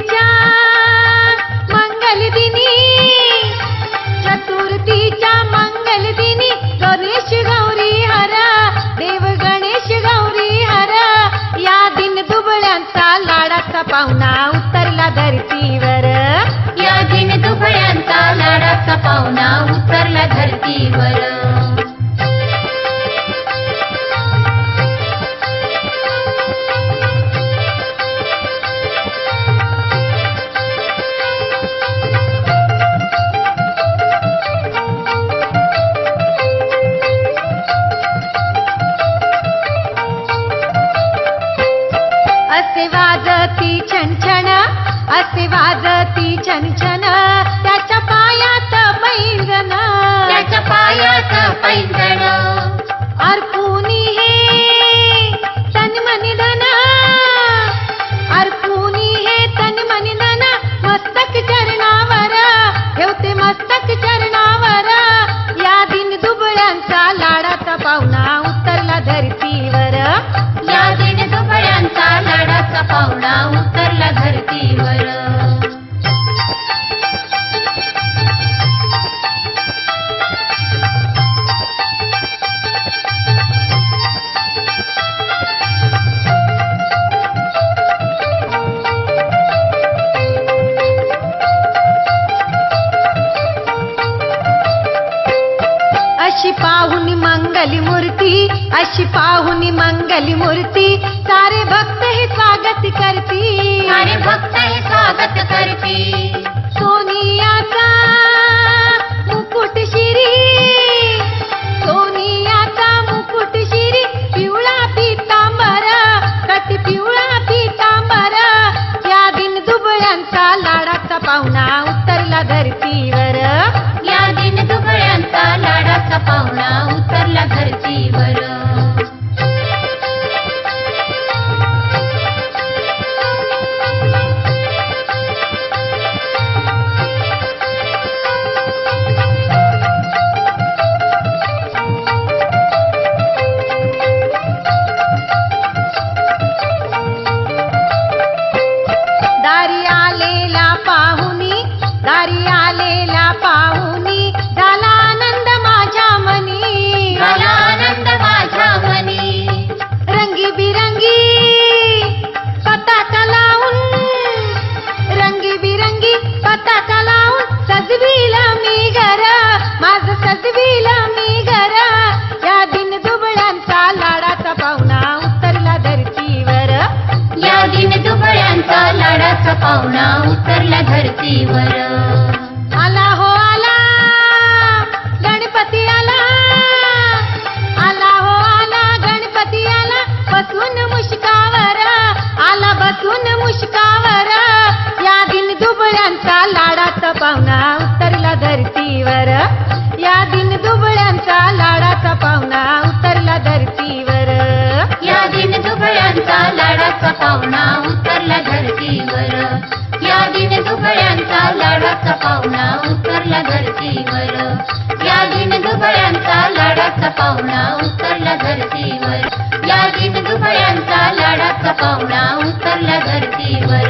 चतुर्थीच्या मंगल दिनी चतुर्थीच्या मंगल दिनी गणेश गौरी हरा देव गणेश गौरी हरा. या दिन दुबळ्यांचा लाडाचा पाहुणा उतरला धरतीवर. या दिन दुबळ्यांचा लाडाचा पाहुणा असे वाजती छनछन. त्याच्या पायात पैंजन त्याच्या पायात पैंजण अर्पुनी हे? तन मनी धन अर्पुनी हे? तन मनी धन मस्तक चरणावर. ठेवते मस्तक चरणावर. या दिन दुबळ्यांचा लाडाचा पाहुणा उतरला धरतीवर. या दिन दुबळ्यांचा लाडाचा पाहुणा अशी पाहुनी मंगली मूर्ती अशी पाहुनी मंगली मूर्ती. सारे भक्त हे स्वागत करती. सारे भक्त दारी आलेला पाहुणी झाला धरतीवर. आला हो आला. गणपती आला. आला हो आला. गणपती आला. बसून मुष्कावर. आला बसून मुष्कावर. या दिन दुबळ्यांचा लाडाचा पाहुणा उतरला धरतीवर. या दिन दुबळ्यांचा लाडाचा पाहुणा उतरला धरतीवर. या दिन दुबळ्यांचा लाडाचा पाहुणा धरतीवर. या दिन दुबळ्यांचा लाडाचा पाहुणा उतरला धरतीवर. या दिन दुबळ्यांचा लाडाचा पाहुणा उतरला धरतीवर.